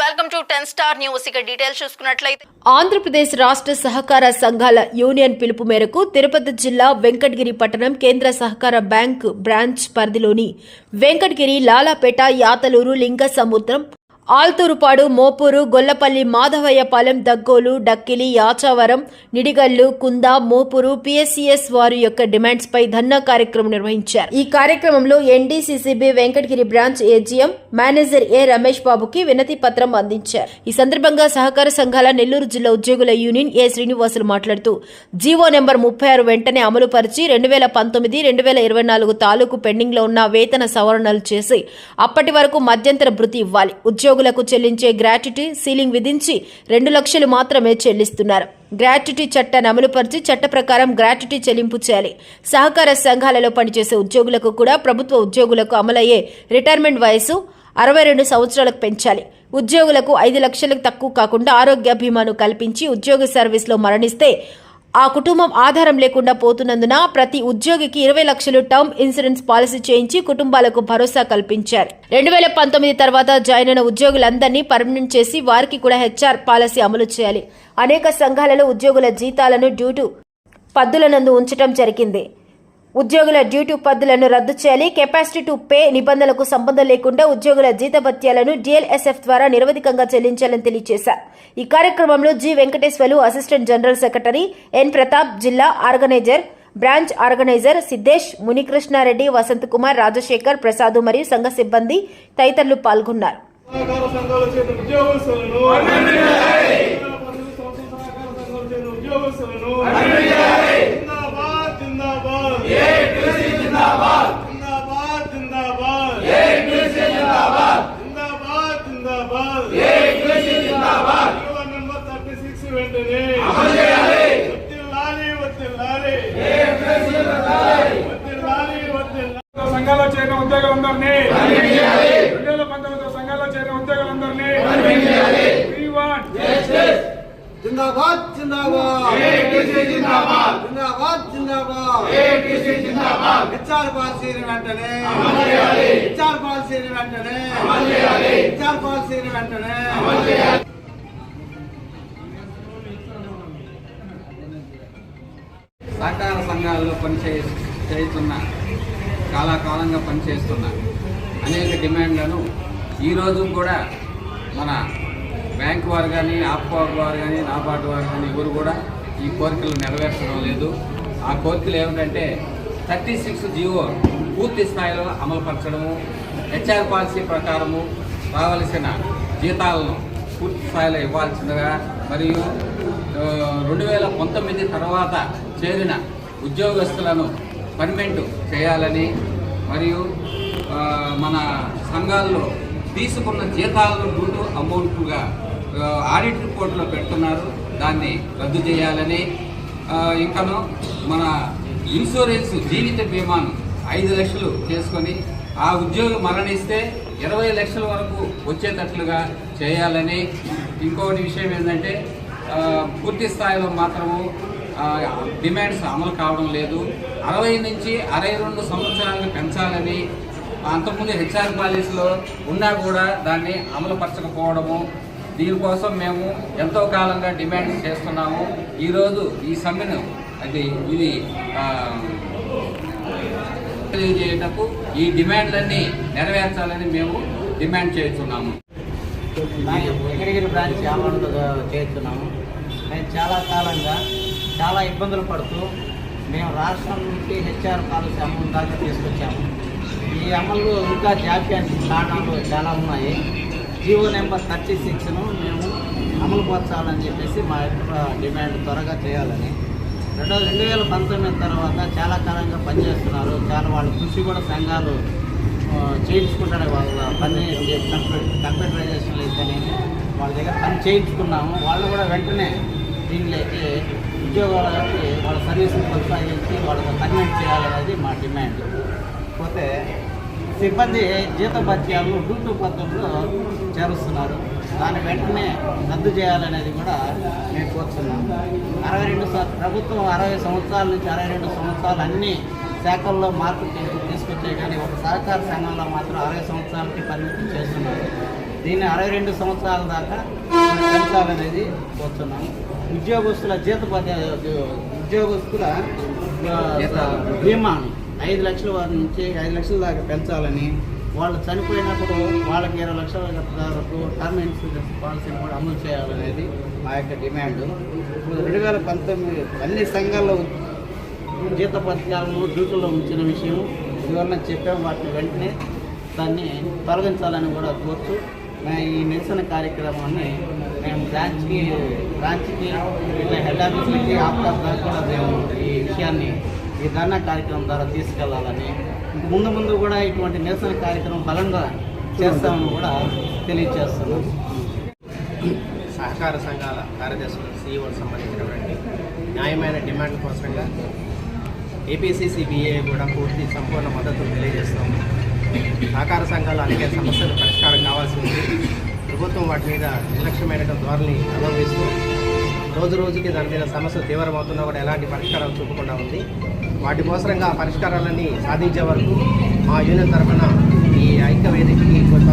Welcome to ten star news. ఇక details చూసుకున్నట్లయితే ఆంధ్రప్రదేశ్ రాష్ట్ర సహకార సంఘాల యూనియన్ పిలుపు మేరకు తిరుపతి జిల్లా వెంకటగిరి పట్టణం కేంద్ర సహకార బ్యాంక్ బ్రాంచ్ పరిధిలోని వెంకటగిరి లాలాపేట యాతలూరు లింగ సముద్రం ఆల్తూరుపాడు మోపూరు గొల్లపల్లి మాధవయ్యపాలెం దగ్గోలు డక్కిలి యాచవరం నిడిగల్లు కుంద మోపూరు పిఎస్సిఎస్ వారి యొక్క డిమాండ్స్ పై ధర్నా కార్యక్రమం నిర్వహించారు. ఈ కార్యక్రమంలో NDCCB Venkatagiri branch AGM manager A Ramesh బాబుకి వినతి పత్రం అందించారు. ఈ సందర్భంగా సహకార సంఘాల నెల్లూరు జిల్లా ఉద్యోగుల యూనియన్ ఏ శ్రీనివాసులు మాట్లాడుతూ జీవో నెంబర్ ముప్పై ఆరు వెంటనే అమలు పరిచి రెండు వేల పంతొమ్మిది రెండు వేల ఇరవై నాలుగు తాలూకు పెండింగ్లో ఉన్న వేతన సవరణలు చేసి అప్పటి వరకు మధ్యంతర భృతి ఇవ్వాలి. ఉద్యోగులకు చెల్లించే గ్రాట్యుటీ సీలింగ్ విధించి రెండు లక్షలు మాత్రమే చెల్లిస్తున్నారు. గ్రాట్యుటీ చట్టాన్ని అమలుపరిచి చట్ట ప్రకారం గ్రాట్యుటీ చెల్లింపు చేయాలి. సహకార సంఘాలలో పనిచేసే ఉద్యోగులకు కూడా ప్రభుత్వ ఉద్యోగులకు అమలయ్యే రిటైర్మెంట్ వయసు అరవై రెండు సంవత్సరాలకు పెంచాలి. ఉద్యోగులకు ఐదు లక్షలకు తక్కువ కాకుండా ఆరోగ్య బీమాను కల్పించి ఉద్యోగ సర్వీస్లో మరణిస్తే ఆ కుటుంబం ఆధారం లేకుండా పోతున్నందున ప్రతి ఉద్యోగికి ఇరవై లక్షలు టర్మ్ ఇన్సూరెన్స్ పాలసీ చేయించి కుటుంబాలకు భరోసా కల్పించారు. రెండు వేల పంతొమ్మిది తర్వాత జాయిన్ అయిన ఉద్యోగులందరినీ పర్మనెంట్ చేసి వారికి కూడా హెచ్ఆర్ పాలసీ అమలు చేయాలి. అనేక సంఘాలలో ఉద్యోగుల జీతాలను డ్యూటు పద్దులనందు ఉంచటం జరిగింది. ఉద్యోగుల డ్యూటీ పద్ధతులను రద్దు చేయాలి. కెపాసిటీ టు పే నిబంధనలకు సంబంధం లేకుండా ఉద్యోగుల జీతభత్యాలను డిఎల్ఎస్ఎఫ్ ద్వారా నిరవధికంగా చెల్లించాలని తెలియజేశారు. ఈ కార్యక్రమంలో G Venkateswarlu assistant general secretary N Pratap జిల్లా organizer branch organizer Siddesh Munikrishnareddy Vasant Kumar Rajasekhar Prasad మరియు సంఘ సిబ్బంది తదితరులు పాల్గొన్నారు. ఉద్యోగస్తులను సహకార సంఘాలు చేరిన ఉద్యోగస్తులను జిందాబాద్ జిందాబాద్ జిందాబాద్ జిందాబాద్ జిందాబాద్ జిందాబాద్ జీవో నెంబర్ థర్టీ సిక్స్ వెంటనే ఒత్తిల్లాలి ఒత్తిల్లాలి ఒత్తిల్లాలి ఒత్తిల్లాలి సంఘాల్లో చేరిన ఉద్యోగులందరినీ రెండు వేల పంతొమ్మిది సంఘాల్లో చేరిన ఉద్యోగులందరినీ We want जिंदाबाद जिंदाबाद जिंदाबाद जिंदाबाद जिंदाबाद जिंदाबाद హెచ్ఆర్ పాలసీని వెంటనే హెచ్ఆర్ పాలసీని వెంటనే హెచ్ఆర్ పాలసీని వెంటనే సహకార సంఘాల్లో పనిచే చేస్తున్న చాలా కాలంగా పనిచేస్తున్న అనేక డిమాండ్లను ఈరోజు కూడా మన బ్యాంక్ వారు కానీ ఆప్కో వారు కానీ నాబార్డు వారు కానీ ఎవరు కూడా ఈ కోరికలు నెరవేర్చడం లేదు. ఆ కోరికలు ఏమిటంటే థర్టీ సిక్స్ జీవో పూర్తి స్థాయిలో అమలుపరచడము హెచ్ఆర్ పాలసీ ప్రకారము రావలసిన జీతాలను పూర్తి స్థాయిలో ఇవ్వాల్సిందిగా మరియు రెండు వేల పంతొమ్మిది తర్వాత చేరిన ఉద్యోగస్తులను పర్మనెంట్ చేయాలని మరియు మన సంఘాల్లో తీసుకున్న జీతాలను డ్యూటు అమౌంట్గా ఆడిట్ రిపోర్ట్లో పెడుతున్నారు. దాన్ని రద్దు చేయాలని ఇంకను మన ఇన్సూరెన్స్ జీవిత బీమాను ఐదు లక్షలు చేసుకొని ఆ ఉద్యోగి మరణిస్తే ఇరవై లక్షల వరకు వచ్చేటట్లుగా చేయాలని ఇంకొకటి విషయం ఏంటంటే పూర్తి స్థాయిలో మాత్రము డిమాండ్స్ అమలు కావడం లేదు. అరవై నుంచి అరవై రెండు సంవత్సరాలను పెంచాలని అంతకుముందు హెచ్ఆర్ పాలసీలో ఉన్నా కూడా దాన్ని అమలుపరచకపోవడము. దీనికోసం మేము ఎంతో కాలంగా డిమాండ్ చేస్తున్నాము. ఈరోజు ఈ సమ్మెను అది ఇది తెలియజేయటకు ఈ డిమాండ్లన్నీ నెరవేర్చాలని మేము డిమాండ్ చేస్తున్నాము. వెంకటగిరి బ్రాంచ్ అమౌంట్ చేస్తున్నాము. మేము చాలా కాలంగా చాలా ఇబ్బందులు పడుతూ మేము రాష్ట్రం నుంచి హెచ్ఆర్ పాలసీ అమలు దాకా తీసుకొచ్చాము. ఈ అమలు ఇంకా జాప్యానికి కారణాలు చాలా ఉన్నాయి. జీవో నెంబర్ థర్టీ సిక్స్ను మేము అమలు పరచాలని చెప్పేసి మా యొక్క డిమాండ్ త్వరగా చేయాలని. రెండో రెండు వేల పంతొమ్మిది తర్వాత చాలా కాలంగా పనిచేస్తున్నారు. చాలా వాళ్ళ కృషి కూడా సంఘాలు చేయించుకుంటారు వాళ్ళ పని కంప్యూటర్ కంప్యూటరైజేషన్ అయితేనే వాళ్ళ దగ్గర పని చేయించుకున్నాము. వాళ్ళు కూడా వెంటనే దీనిలోకి ఉద్యోగాలకి వాళ్ళ సర్వీసులు కొనసాగించి వాళ్ళకి కన్వెంట్ చేయాలనేది మా డిమాండ్. పోతే సిబ్బంది జీతభత్యాలు డ్యూటీ పద్ధతిలో చేరుస్తున్నారు. దాన్ని వెంటనే రద్దు చేయాలనేది కూడా మేము కోరుతున్నాం అరవై రెండు ప్రభుత్వం అరవై సంవత్సరాల నుంచి అరవై రెండు సంవత్సరాలు అన్ని శాఖల్లో మార్పు తీ- తీసుకొచ్చే కానీ ఒక సహకార సంఘంలో మాత్రం అరవై సంవత్సరాలకి పరిమితం చేస్తున్నారు. దీన్ని అరవై రెండు సంవత్సరాల దాకా పెంచాలనేది కోరుతున్నాము ఉద్యోగస్తుల జీతపద ఉద్యోగస్తుల ఆ, బీమాను ఐదు లక్షల వారి నుంచి ఐదు లక్షల దాకా పెంచాలని వాళ్ళు చనిపోయినప్పుడు వాళ్ళకి ఇరవై లక్షల వరకు టర్మ్ ఇన్సూరెన్స్ పాలసీని కూడా అమలు చేయాలనేది మా యొక్క డిమాండ్. ఇప్పుడు రెండు వేల పంతొమ్మిది అన్ని సంఘాల్లో జీత పథకాలను డ్యూటీలో ఉంచిన విషయం వివరణ చెప్పాము వాటిని వెంటనే దాన్ని తొలగించాలని కూడా కోరుతూ ఈ నిరసన కార్యక్రమాన్ని మేము బ్రాంచ్కి బ్రాంచ్కి ఇట్లా హెడ్ ఆఫీస్కి ఆఫ్టర్ దాకా కూడా మేము ఈ విషయాన్ని ఈ ధర్నా కార్యక్రమం ద్వారా తీసుకెళ్ళాలని ముందు ముందు కూడా ఇటువంటి నిరసన కార్యక్రమం బలంగా చేస్తామని కూడా తెలియజేస్తున్నాం. సహకార సంఘాల కార్యదర్శులు సీఈఓలకు సంబంధించినటువంటి న్యాయమైన డిమాండ్ కోసంగా ఏపీసీసీబీఏ కూడా పూర్తి సంపూర్ణ మద్దతు తెలియజేస్తాము సహకార సంఘాలు అనేక సమస్యలు పరిష్కారం కావాల్సి ఉంది. ప్రభుత్వం వాటి మీద నిర్లక్ష్యమైన ధోరణి అనుభవిస్తూ రోజు రోజుకి దాని మీద సమస్యలు తీవ్రమవుతున్నా కూడా ఎలాంటి పరిష్కారాలు చూపకుండా ఉంది. వాటికోసరంగా పరిష్కారాలన్నీ సాధించే వరకు మా యూనియన్ తరఫున ఈ ఐక్య వేదికకి కొంత